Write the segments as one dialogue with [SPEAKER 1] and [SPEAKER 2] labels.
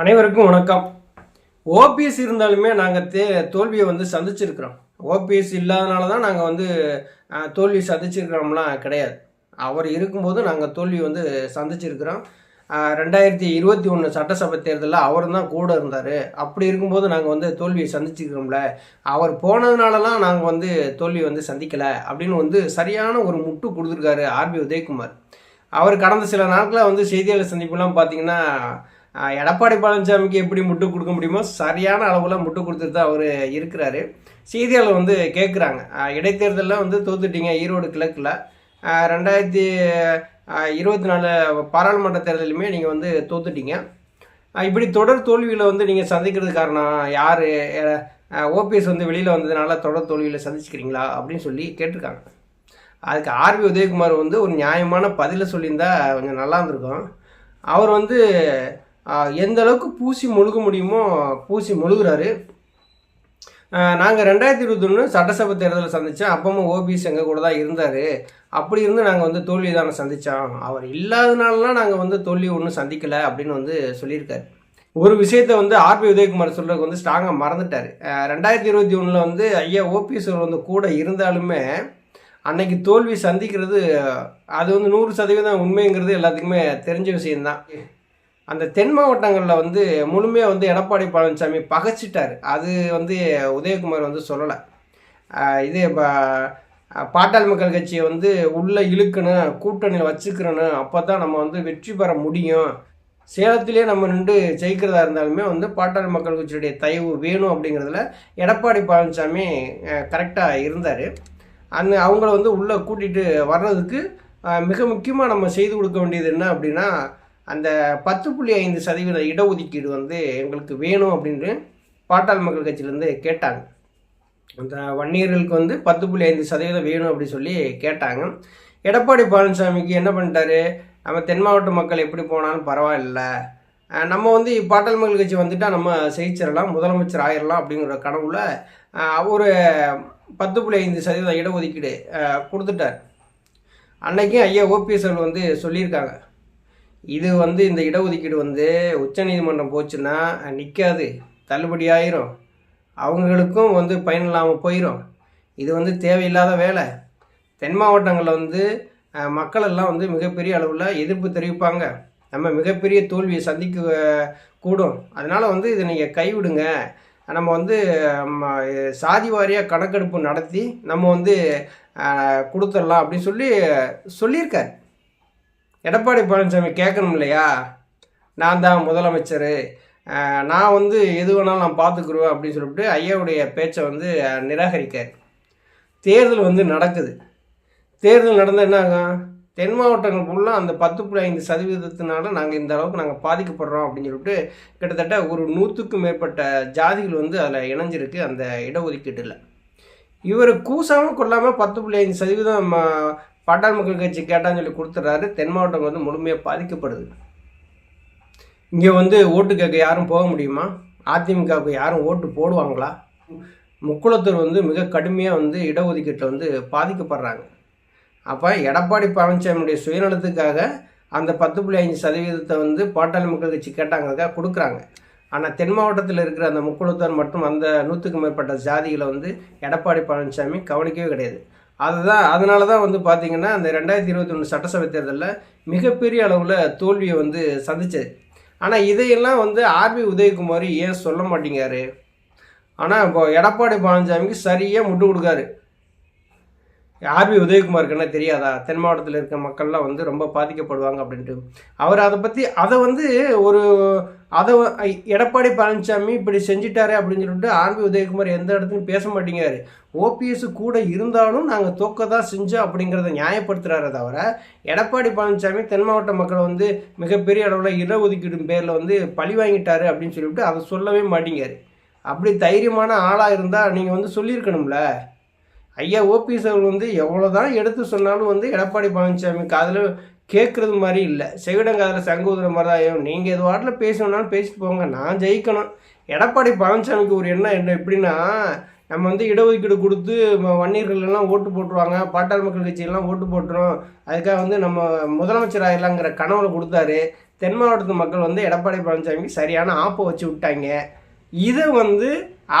[SPEAKER 1] அனைவருக்கும் வணக்கம். ஓபிஎஸ் இருந்தாலுமே நாங்கள் தே தோல்வியை வந்து சந்திச்சிருக்கிறோம். ஓபிஎஸ் இல்லாதனால தான் நாங்கள் வந்து தோல்வி சந்திச்சிருக்கிறோம்லாம் கிடையாது. அவர் இருக்கும்போது நாங்கள் தோல்வி வந்து சந்திச்சிருக்கிறோம். ரெண்டாயிரத்தி இருபத்தி ஒன்று சட்டசபை தேர்தலில் அவர் தான் கூட இருந்தார். அப்படி இருக்கும்போது நாங்கள் வந்து தோல்வியை சந்திச்சிருக்கிறோம்ல. அவர் போனதுனாலலாம் நாங்கள் வந்து தோல்வி வந்து சந்திக்கலை அப்படின்னு வந்து சரியான ஒரு முட்டு கொடுத்துருக்காரு ஆர்பி உதயகுமார். அவர் கடந்த சில நாட்களாக வந்து செய்தியாளர் சந்திப்புலாம் பார்த்தீங்கன்னா எடப்பாடி பழனிசாமிக்கு எப்படி முட்டு கொடுக்க முடியுமோ சரியான அளவில் முட்டு கொடுத்துட்டு தான் அவர் இருக்கிறாரு. செய்தியாளர் வந்து கேட்குறாங்க இடைத்தேர்தலில் வந்து தோத்துட்டீங்க ஈரோடு கிழக்கில். ரெண்டாயிரத்தி இருபத்தி நாலு பாராளுமன்ற தேர்தலுமே நீங்கள் வந்து தோத்துட்டீங்க. இப்படி தொடர் தோல்வியில் வந்து நீங்கள் சந்திக்கிறது காரணம் யார்? ஓபிஎஸ் வந்து வெளியில் வந்ததுனால தொடர் தோல்வியில் சந்திச்சுக்கிறீங்களா அப்படின்னு சொல்லி கேட்டிருக்காங்க. அதுக்கு ஆர்பி உதயகுமார் வந்து ஒரு நியாயமான பதிலை சொல்லியிருந்தால் கொஞ்சம் நல்லா இருந்திருக்கும். அவர் வந்து எந்த அளவுக்கு பூசி முழுக முடியுமோ பூசி முழுகிறாரு. நாங்கள் ரெண்டாயிரத்தி இருபத்தொன்று சட்டசபை தேர்தலில் சந்தித்தோம் அப்பமும் ஓபிஎஸ் எங்கள் கூட தான் இருந்தார். அப்படி இருந்து நாங்கள் வந்து தோல்வி தானே சந்தித்தோம் அவர் இல்லாதனாலலாம் நாங்கள் வந்து தோல்வி ஒன்றும் சந்திக்கலை அப்படின்னு வந்து சொல்லியிருக்காரு. ஒரு விஷயத்தை வந்து ஆர்பி உதயகுமார் சொல்கிறதுக்கு வந்து ஸ்ட்ராங்காக மறந்துட்டார். ரெண்டாயிரத்தி இருபத்தி ஒன்றில் வந்து ஐயா ஓபிஎஸ் வந்து கூட இருந்தாலுமே அன்னைக்கு தோல்வி சந்திக்கிறது அது வந்து நூறு சதவீதம் உண்மைங்கிறது எல்லாத்துக்குமே தெரிஞ்ச விஷயம்தான். அந்த தென் மாவட்டங்களில் வந்து முழுமையாக வந்து எடப்பாடி பழனிசாமி பகைச்சிட்டார். அது வந்து உதயகுமார் வந்து சொல்லலை. இது இப்போ பாட்டாளி மக்கள் கட்சியை வந்து உள்ளே இழுக்கணும் கூட்டணியில் வச்சுக்கிறணும் அப்போ தான் நம்ம வந்து வெற்றி பெற முடியும். சேலத்திலே நம்ம நின்று ஜெயிக்கிறதா இருந்தாலுமே வந்து பாட்டாளி மக்கள் கட்சியுடைய தயவு வேணும் அப்படிங்கிறதுல எடப்பாடி பழனிசாமி கரெக்டாக இருந்தார். அந்த அவங்கள வந்து உள்ளே கூட்டிகிட்டு வர்றதுக்கு மிக முக்கியமாக நம்ம செய்து கொடுக்க வேண்டியது என்ன அப்படின்னா அந்த பத்து புள்ளி ஐந்து சதவீத இடஒதுக்கீடு வந்து எங்களுக்கு வேணும் அப்படின்னு பாட்டாள் மக்கள் கட்சியிலேருந்து கேட்டாங்க. அந்த வன்னியர்களுக்கு வந்து பத்து புள்ளி ஐந்து சதவீதம் வேணும் அப்படின்னு சொல்லி கேட்டாங்க. எடப்பாடி பழனிசாமிக்கு என்ன பண்ணிட்டாரு? நம்ம தென் மாவட்ட மக்கள் எப்படி போனாலும் பரவாயில்ல. நம்ம வந்து பாட்டாள் மக்கள் கட்சி வந்துட்டால் நம்ம ஜெயிச்சிடலாம் முதலமைச்சர் ஆயிடலாம் அப்படிங்கிற கனவுல ஒரு பத்து புள்ளி ஐந்து சதவீதம் இடஒதுக்கீடு கொடுத்துட்டார். அன்னைக்கும் ஐயா ஓபிஎஸ் வந்து சொல்லியிருக்காங்க. இது வந்து இந்த இடஒதுக்கீடு வந்து உச்சநீதிமன்றம் போச்சுன்னா நிற்காது தள்ளுபடி ஆயிரும். அவங்களுக்கும் வந்து பயன் இல்லாமல் போயிடும் இது வந்து தேவையில்லாத வேலை. தென் மாவட்டங்களில் வந்து மக்களெல்லாம் மக்கள் எல்லாம் வந்து மிகப்பெரிய அளவில் எதிர்ப்பு தெரிவிப்பாங்க. நம்ம மிகப்பெரிய தோல்வியை சந்திக்க கூடும். அதனால் வந்து இதை நீங்கள் கைவிடுங்க. நம்ம வந்து ம, சாதி வாரியாக கணக்கெடுப்பு நடத்தி நம்ம வந்து கொடுத்துடலாம் அப்படின்னு சொல்லி சொல்லியிருக்காரு. எடப்பாடி பழனிசாமி கேட்கணும் இல்லையா? நான் தான் முதலமைச்சர். நான் வந்து எது வேணாலும் நான் பார்த்துக்குருவேன் அப்படின்னு சொல்லிட்டு ஐயாவுடைய பேச்சை வந்து நிராகரிக்கார். தேர்தல் வந்து நடக்குது. தேர்தல் நடந்தால் என்ன ஆகும்? தென் மாவட்டங்கள் ஃபுல்லாக அந்த பத்து புள்ளி ஐந்து சதவீதத்தினால நாங்கள் இந்த அளவுக்கு நாங்கள் பாதிக்கப்படுறோம் அப்படின்னு சொல்லிட்டு கிட்டத்தட்ட ஒரு நூற்றுக்கும் மேற்பட்ட ஜாதிகள் வந்து அதில் இணைஞ்சிருக்கு அந்த இடஒதுக்கீட்டில். இவர் கூசாமல் கொள்ளாமல் பத்து புள்ளி ஐந்து சதவீதம் பாட்டாளி மக்கள் கட்சி கேட்டான்னு சொல்லி கொடுத்துட்றாரு தென் மாவட்டம் வந்து முழுமையாக பாதிக்கப்படுது. இங்கே வந்து ஓட்டு கேட்க யாரும் போக முடியுமா? அதிமுகவுக்கு யாரும் ஓட்டு போடுவாங்களா? முக்குளத்தூர் வந்து மிக கடுமையாக வந்து இடஒதுக்கீட்டில் வந்து பாதிக்கப்படுறாங்க. அப்போ எடப்பாடி பழனிசாமியுடைய சுயநலத்துக்காக அந்த பத்து புள்ளி அஞ்சு சதவீதத்தை வந்து பாட்டாளி மக்கள் கட்சி கேட்டாங்க கொடுக்குறாங்க. ஆனால் தென் மாவட்டத்தில் இருக்கிற அந்த முக்குளத்தூர் மற்றும் அந்த நூற்றுக்கும் மேற்பட்ட ஜாதிகளை வந்து எடப்பாடி பழனிசாமி கவனிக்கவே கிடையாது. அதுதான் அதனால தான் வந்து பார்த்திங்கன்னா அந்த ரெண்டாயிரத்தி இருபத்தி ஒன்று சட்டசபை தேர்தலில் மிகப்பெரிய அளவில் தோல்வியை வந்து சந்திச்சது. ஆனால் இதையெல்லாம் வந்து ஆர்பி உதயகுமார் ஏன் சொல்ல மாட்டேங்காரு ஆனால் இப்போ எடப்பாடி பழனிசாமிக்கு சரியாக முட்டு கொடுக்காரு. ஆர்பி உதயகுமாருக்கு என்ன தெரியாதா? தென் மாவட்டத்தில் இருக்க மக்கள்லாம் வந்து ரொம்ப பாதிக்கப்படுவாங்க அப்படின்ட்டு. அவர் அதை பற்றி அதை வந்து ஒரு அதை எடப்பாடி பழனிசாமி இப்படி செஞ்சிட்டாரு அப்படின்னு சொல்லிட்டு ஆர்பி உதயகுமார் எந்த இடத்துலையும் பேச மாட்டேங்கிறாரு. ஓபிஎஸ் கூட இருந்தாலும் நாங்கள் தோக்க தான் செஞ்சோம் அப்படிங்கிறத நியாயப்படுத்துகிறாரே தவிர எடப்பாடி பழனிசாமி தென் மாவட்ட மக்களை வந்து மிகப்பெரிய அளவில் இடஒதுக்கீடு பேரில் வந்து பழி வாங்கிட்டாரு அப்படின்னு சொல்லிவிட்டு அதை சொல்லவே மாட்டேங்காரு அப்படி தைரியமான ஆளாக இருந்தால் நீங்கள் வந்து சொல்லியிருக்கணும்ல. ஐயா ஓபிஎஸ் அவர்கள் வந்து எவ்வளோ தான் எடுத்து சொன்னாலும் வந்து எடப்பாடி பழனிசாமி காதில் கேட்குறது மாதிரி இல்லை. செவிடங்காதில் காதில் மாதிரி தான் ஆகும் நீங்கள் எது வாட்டில் பேசணும்னாலும் பேசிட்டு போங்க. நான் ஜெயிக்கணும். எடப்பாடி பழனிசாமிக்கு ஒரு எண்ணம் என்ன எப்படின்னா நம்ம வந்து இடஒதுக்கீடு கொடுத்து வன்னியர்கள்லாம் வன்னியர்கள் எல்லாம் ஓட்டு போட்டுருவாங்க. பாட்டாளி மக்கள் கட்சியெல்லாம் ஓட்டு போட்டுரும். அதுக்காக வந்து நம்ம முதலமைச்சர் ஆயிடலாங்கிற கனவுல கொடுத்தாரு. தென் மாவட்டத்து மக்கள் வந்து எடப்பாடி பழனிசாமிக்கு சரியான ஆப்பை வச்சு விட்டாங்க. இதை வந்து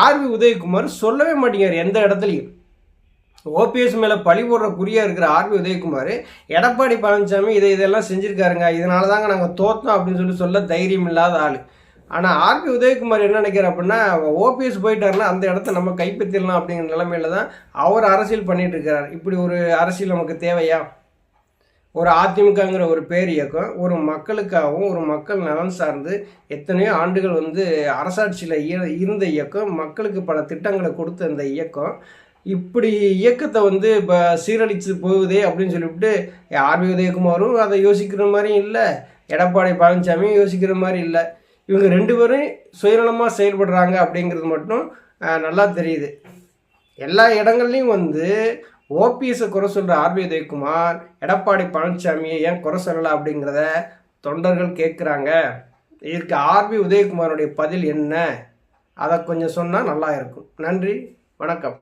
[SPEAKER 1] ஆர்வி உதயகுமார் சொல்லவே மாட்டேங்கிறார் எந்த இடத்துலையும். ஓபிஎஸ் மேலே பழி போடுற குறியாக இருக்கிற ஆர்பி உதயகுமார் எடப்பாடி பழனிசாமி இதை இதெல்லாம் செஞ்சுருக்காருங்க. இதனால தாங்க நாங்கள் தோத்தோம் அப்படின்னு சொல்லி சொல்ல தைரியம் இல்லாத ஆள். ஆனால் ஆர்பி உதயகுமார் என்ன நினைக்கிறார் அப்படின்னா ஓபிஎஸ் போயிட்டாருன்னா அந்த இடத்த நம்ம கைப்பற்றிடலாம் அப்படிங்கிற நிலைமையில தான் அவர் அரசியல் பண்ணிட்டு இருக்கிறார் இப்படி ஒரு அரசியல் நமக்கு தேவையா? ஒரு அதிமுகங்கிற ஒரு பேர் இயக்கம் ஒரு மக்களுக்காகவும் ஒரு மக்கள் நலன் சார்ந்து எத்தனையோ ஆண்டுகள் வந்து அரசாட்சியில் இருந்த இயக்கம் மக்களுக்கு பல திட்டங்களை கொடுத்த இந்த இயக்கம் இப்படி இயக்கத்தை வந்து இப்போ சீரழித்து போகுதே அப்படின்னு சொல்லிவிட்டு ஆர்பி உதயகுமாரும் அதை யோசிக்கிற மாதிரியும் இல்லை எடப்பாடி பழனிசாமியும் யோசிக்கிற மாதிரி இல்லை. இவங்க ரெண்டு பேரும் சுயநலமாக செயல்படுறாங்க அப்படிங்கிறது மட்டும் நல்லா தெரியுது. எல்லா இடங்கள்லையும் வந்து ஓபிஎஸை குறை சொல்கிற ஆர்பி உதயகுமார் எடப்பாடி பழனிசாமியை ஏன் குறை சொல்லலை அப்படிங்கிறத தொண்டர்கள் கேட்குறாங்க இதற்கு ஆர்பி உதயகுமாருடைய பதில் என்ன? அதை கொஞ்சம் சொன்னால் நல்லா இருக்கும். நன்றி வணக்கம்.